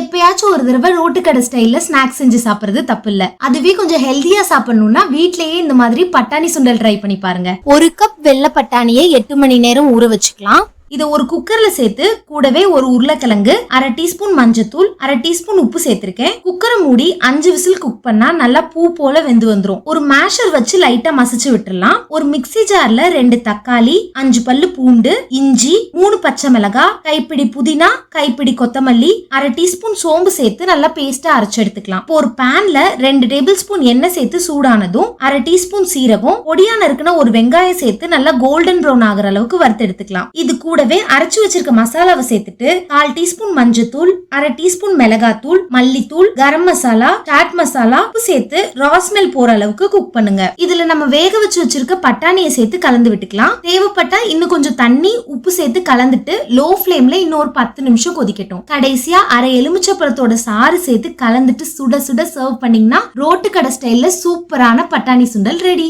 எப்பயாச்சும் ஒரு தடவை ரோட்டு கடை ஸ்டைல்ல ஸ்நாக்ஸ் செஞ்சு சாப்பிடுறது தப்பு இல்ல அதுவே கொஞ்சம் ஹெல்தியா சாப்பிடணும்னா வீட்லயே இந்த மாதிரி பட்டாணி சுண்டல் ட்ரை பண்ணி பாருங்க. ஒரு கப் வெள்ளை பட்டாணியை எட்டு மணி நேரம் ஊற வச்சுக்கலாம். இதை ஒரு குக்கர்ல சேர்த்து கூடவே ஒரு உருளைக்கிழங்கு அரை டீஸ்பூன் மஞ்சத்தூள் அரை டீஸ்பூன் உப்பு சேர்த்திருக்கேன். குக்கரை மூடி அஞ்சு விசில் குக் பண்ணா நல்லா பூ போல வெந்து வந்துடும் ஒரு மேஷர் வச்சு லைட்டா மசிச்சு விட்டுறலாம். ஒரு மிக்ஸி ஜார்ல ரெண்டு தக்காளி அஞ்சு பல்லு பூண்டு இஞ்சி மூணு பச்சை மிளகா கைப்பிடி புதினா கைப்பிடி கொத்தமல்லி அரை டீஸ்பூன் சோம்பு சேர்த்து நல்லா பேஸ்டா அரைச்சு எடுத்துக்கலாம். இப்போ ஒரு பேன்ல ரெண்டு டேபிள் ஸ்பூன் எண்ணெய் சேர்த்து சூடானதும் அரை டீஸ்பூன் சீரகம் பொடியான இருக்குன்னா ஒரு வெங்காயம் சேர்த்து நல்லா கோல்டன் ப்ரௌன் ஆகிற அளவுக்கு வறுத்து எடுத்துக்கலாம். இது கூட கூடவே அரைச்சு வச்சிருக்க மசாலாவை சேர்த்துட்டு கால் டீஸ்பூன் மஞ்சத்தூள் அரை டீஸ்பூன் மிளகாத்தூள் மல்லித்தூள் கரம் மசாலா சாட் மசாலா உப்பு சேர்த்து ராஸ்மெல் போற அளவுக்கு குக் பண்ணுங்க. இதுல நம்ம வேக வச்சு வச்சிருக்க பட்டாணியை சேர்த்து கலந்து விட்டுக்கலாம். தேவைப்பட்டா இன்னும் கொஞ்சம் தண்ணி உப்பு சேர்த்து கலந்துட்டு லோ ஃபிளேம்ல இன்னொரு பத்து நிமிஷம் கொதிக்கட்டும். கடைசியா அரை எலுமிச்சப்பழத்தோட சாறு சேர்த்து கலந்துட்டு சுட சுட சர்வ் பண்ணீங்கன்னா ரோட்டு கடை ஸ்டைல்ல சூப்பரான பட்டாணி சுண்டல் ரெடி